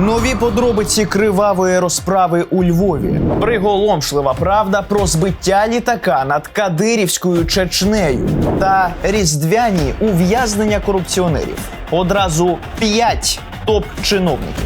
Нові подробиці кривавої розправи у Львові. Приголомшлива правда про збиття літака над Кадирівською Чечнею та різдвяні ув'язнення корупціонерів. Одразу п'ять топ-чиновників.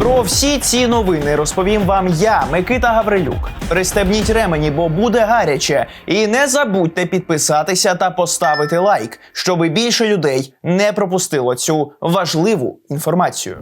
Про всі ці новини розповім вам я, Микита Гаврилюк. Пристебніть ремені, бо буде гаряче. І не забудьте підписатися та поставити лайк, щоби більше людей не пропустило цю важливу інформацію.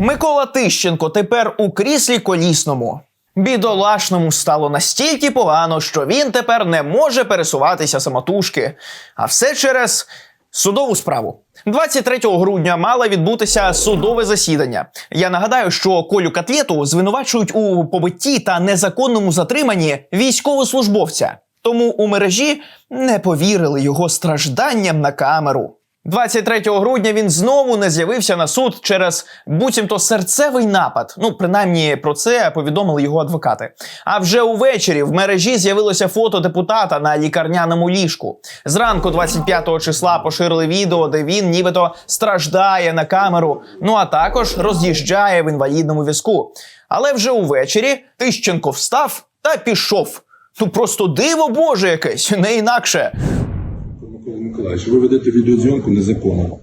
Микола Тищенко тепер у кріслі колісному. Бідолашному стало настільки погано, що він тепер не може пересуватися самотужки. А все через судову справу. 23 грудня мало відбутися судове засідання. Я нагадаю, що Колю Катлєту звинувачують у побитті та незаконному затриманні військовослужбовця. Тому у мережі не повірили його стражданням на камеру. 23 грудня він знову не з'явився на суд через буцімто серцевий напад. Ну, принаймні про це повідомили його адвокати. А вже увечері в мережі з'явилося фото депутата на лікарняному ліжку. Зранку, 25 числа, поширили відео, де він нібито страждає на камеру. Ну а також роз'їжджає в інвалідному візку. Але вже увечері Тищенко встав та пішов. Ну просто диво Боже якесь, не інакше. Микола Миколаївич, ви ведете відеозйомку незаконно.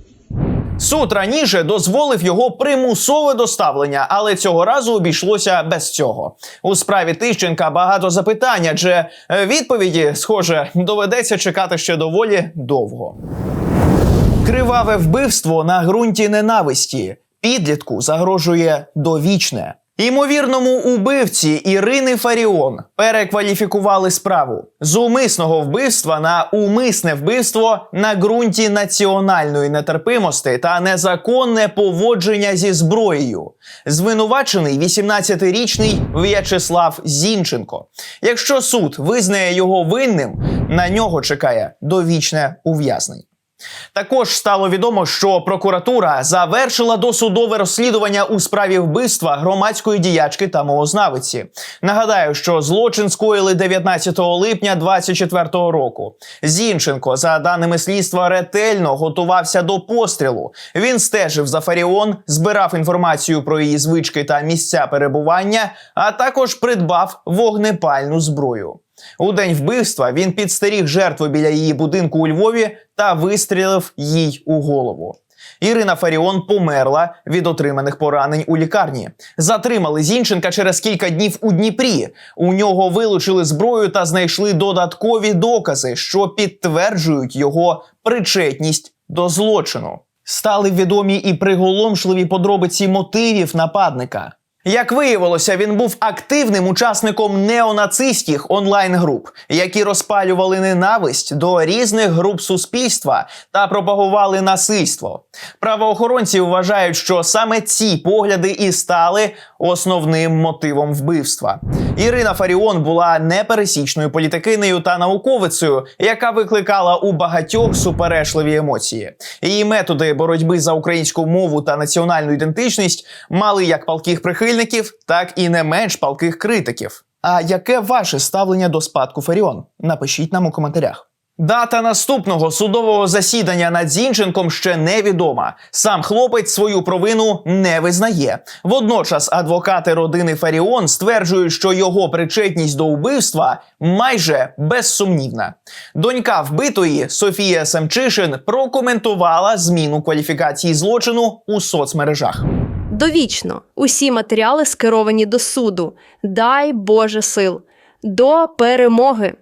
Суд раніше дозволив його примусове доставлення, але цього разу обійшлося без цього. У справі Тищенка багато запитань, адже е, відповіді, схоже, доведеться чекати ще доволі довго. Криваве вбивство на ґрунті ненависті. Підлітку загрожує довічне. Імовірному убивці Ірини Фаріон перекваліфікували справу з умисного вбивства на умисне вбивство на ґрунті національної нетерпимості та незаконне поводження зі зброєю. Звинувачений 18-річний В'ячеслав Зінченко. Якщо суд визнає його винним, на нього чекає довічне ув'язнення. Також стало відомо, що прокуратура завершила досудове розслідування у справі вбивства громадської діячки та мовознавиці. Нагадаю, що злочин скоїли 19 липня 2024 року. Зінченко, за даними слідства, ретельно готувався до пострілу. Він стежив за Фаріон, збирав інформацію про її звички та місця перебування, а також придбав вогнепальну зброю. У день вбивства він підстеріг жертву біля її будинку у Львові та вистрілив їй у голову. Ірина Фаріон померла від отриманих поранень у лікарні. Затримали Зінченка через кілька днів у Дніпрі. У нього вилучили зброю та знайшли додаткові докази, що підтверджують його причетність до злочину. Стали відомі і приголомшливі подробиці мотивів нападника. Як виявилося, він був активним учасником неонацистських онлайн-груп, які розпалювали ненависть до різних груп суспільства та пропагували насильство. Правоохоронці вважають, що саме ці погляди і стали основним мотивом вбивства. Ірина Фаріон була непересічною політикинею та науковицею, яка викликала у багатьох суперечливі емоції. Її методи боротьби за українську мову та національну ідентичність мали як палких прихильників, так і не менш палких критиків. А яке ваше ставлення до спадку Фаріон? Напишіть нам у коментарях. Дата наступного судового засідання над Зінченком ще невідома. Сам хлопець свою провину не визнає. Водночас адвокати родини Фаріон стверджують, що його причетність до вбивства майже безсумнівна. Донька вбитої Софія Семчишин прокоментувала зміну кваліфікації злочину у соцмережах. Довічно усі матеріали скеровані до суду. Дай Боже сил. До перемоги.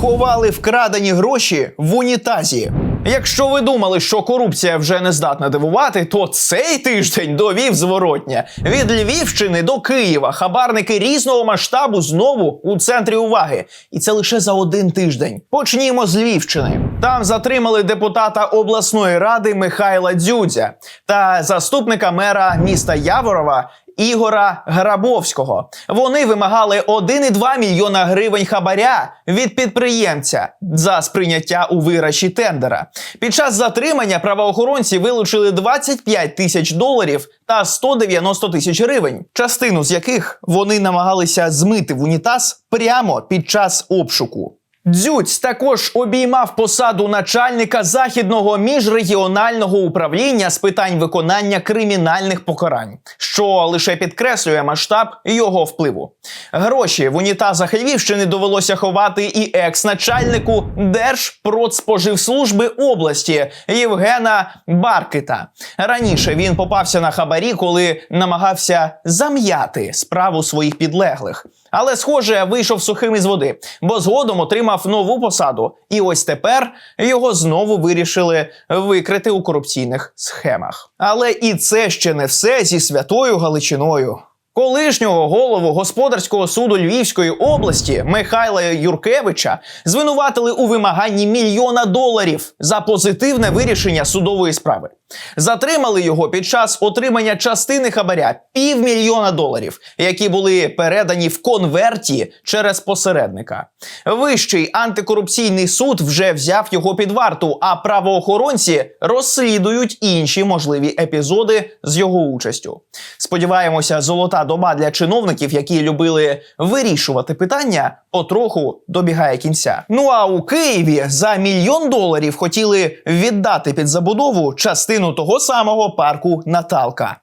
Ховали вкрадені гроші в унітазі. Якщо ви думали, що корупція вже не здатна дивувати, то цей тиждень довів зворотня. Від Львівщини до Києва хабарники різного масштабу знову у центрі уваги. І це лише за один тиждень. Почнімо з Львівщини. Там затримали депутата обласної ради Михайла Дзюдзя та заступника мера міста Яворова Ігора Грабовського. Вони вимагали 1,2 мільйона гривень хабаря від підприємця за сприйняття у виграші тендера. Під час затримання правоохоронці вилучили 25 тисяч доларів та 190 тисяч гривень, частину з яких вони намагалися змити в унітаз прямо під час обшуку. Дзюць також обіймав посаду начальника західного міжрегіонального управління з питань виконання кримінальних покарань, що лише підкреслює масштаб його впливу. Гроші в унітазах Львівщини довелося ховати і екс-начальнику Держпродспоживслужби області Євгена Баркита. Раніше він попався на хабарі, коли намагався зам'яти справу своїх підлеглих. Але, схоже, вийшов сухим із води, бо згодом отримав нову посаду. І ось тепер його знову вирішили викрити у корупційних схемах. Але і це ще не все зі святою Галичиною. Колишнього голову господарського суду Львівської області Михайла Юркевича звинуватили у вимаганні мільйона доларів за позитивне вирішення судової справи. Затримали його під час отримання частини хабаря півмільйона доларів, які були передані в конверті через посередника. Вищий антикорупційний суд вже взяв його під варту, а правоохоронці розслідують інші можливі епізоди з його участю. Сподіваємося, золота доба для чиновників, які любили вирішувати питання, потроху добігає кінця. Ну а у Києві за мільйон доларів хотіли віддати під забудову частину того самого парку Наталка.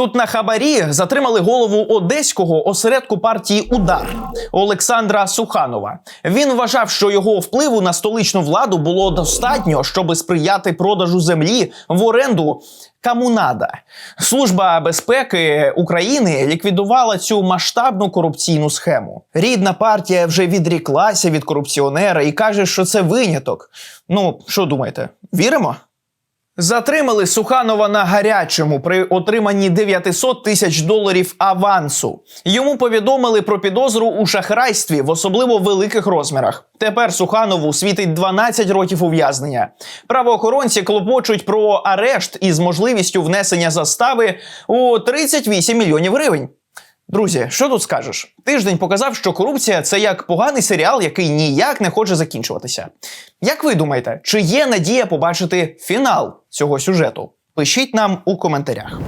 Тут на хабарі затримали голову одеського осередку партії Удар Олександра Суханова. Він вважав, що його впливу на столичну владу було достатньо, щоб сприяти продажу землі в оренду. Камунада служба безпеки України ліквідувала цю масштабну корупційну схему. Рідна партія вже відріклася від корупціонера і каже, що це виняток. Ну що думаєте, віримо? Затримали Суханова на гарячому при отриманні 900 тисяч доларів авансу. Йому повідомили про підозру у шахрайстві в особливо великих розмірах. Тепер Суханову світить 12 років ув'язнення. Правоохоронці клопочуть про арешт із можливістю внесення застави у 38 мільйонів гривень. Друзі, що тут скажеш? Тиждень показав, що корупція це як поганий серіал, який ніяк не хоче закінчуватися. Як ви думаєте, чи є надія побачити фінал цього сюжету? Пишіть нам у коментарях.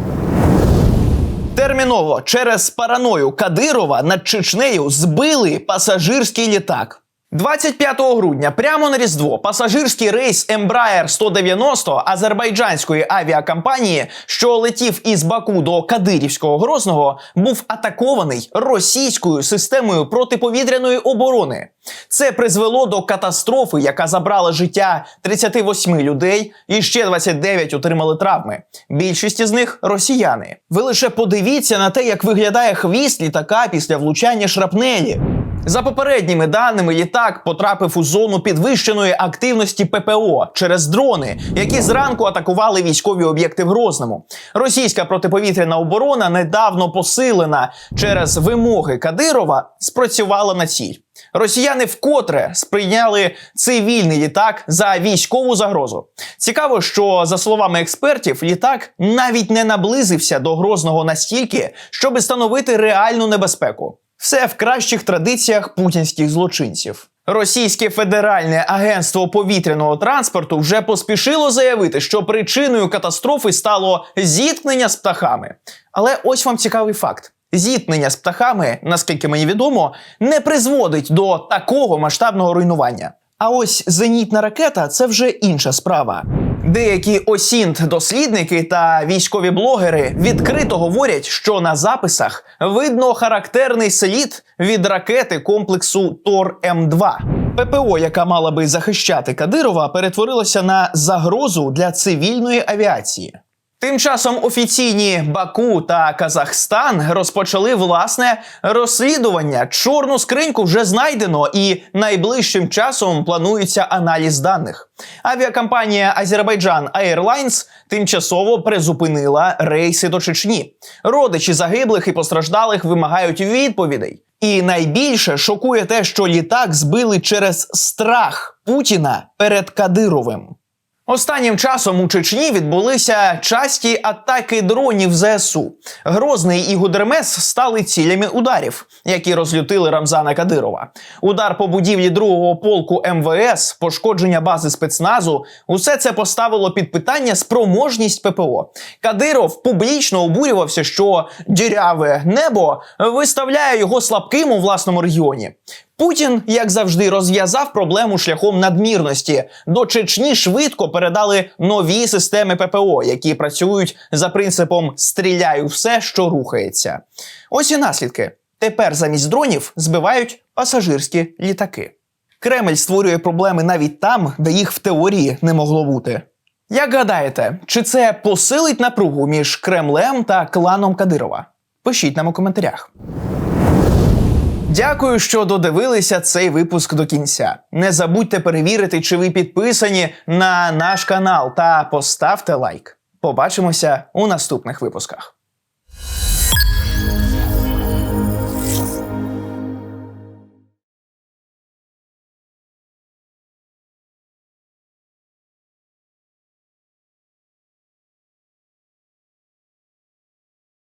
Терміново через параною Кадирова над Чечнею збили пасажирський літак. 25 грудня, прямо на Різдво, пасажирський рейс Embraer 190 азербайджанської авіакомпанії, що летів із Баку до Кадирівського Грозного, був атакований російською системою протиповітряної оборони. Це призвело до катастрофи, яка забрала життя 38 людей, і ще 29 отримали травми. Більшість із них росіяни. Ви лише подивіться на те, як виглядає хвіст літака після влучання шрапнелі. За попередніми даними, літак потрапив у зону підвищеної активності ППО через дрони, які зранку атакували військові об'єкти в Грозному. Російська протиповітряна оборона, недавно посилена через вимоги Кадирова, спрацювала на ціль. Росіяни вкотре сприйняли цивільний літак за військову загрозу. Цікаво, що за словами експертів, літак навіть не наблизився до Грозного настільки, щоб становити реальну небезпеку. Все в кращих традиціях путінських злочинців. Російське федеральне агентство повітряного транспорту вже поспішило заявити, що причиною катастрофи стало зіткнення з птахами. Але ось вам цікавий факт: зіткнення з птахами, наскільки мені відомо, не призводить до такого масштабного руйнування. А ось зенітна ракета це вже інша справа. Деякі осінт дослідники та військові блогери відкрито говорять, що на записах видно характерний слід від ракети комплексу Тор М2. ППО, яка мала би захищати Кадирова, перетворилася на загрозу для цивільної авіації. Тим часом офіційні Баку та Казахстан розпочали власне розслідування. Чорну скриньку вже знайдено, і найближчим часом планується аналіз даних. Авіакомпанія Азербайджан Airlines тимчасово призупинила рейси до Чечні. Родичі загиблих і постраждалих вимагають відповідей. І найбільше шокує те, що літак збили через страх Путіна перед Кадировим. Останнім часом у Чечні відбулися часті атаки дронів ЗСУ. Грозний і Гудермес стали цілями ударів, які розлютили Рамзана Кадирова. Удар по будівлі другого полку МВС, пошкодження бази спецназу усе це поставило під питання спроможність ППО. Кадиров публічно обурювався, що діряве небо виставляє його слабким у власному регіоні. Путін, як завжди, розв'язав проблему шляхом надмірності. До Чечні швидко передали нові системи ППО, які працюють за принципом стріляю все, що рухається. Ось і наслідки. Тепер замість дронів збивають пасажирські літаки. Кремль створює проблеми навіть там, де їх в теорії не могло бути. Як гадаєте, чи це посилить напругу між Кремлем та кланом Кадирова? Пишіть нам у коментарях. Дякую, що додивилися цей випуск до кінця. Не забудьте перевірити, чи ви підписані на наш канал та поставте лайк. Побачимося у наступних випусках.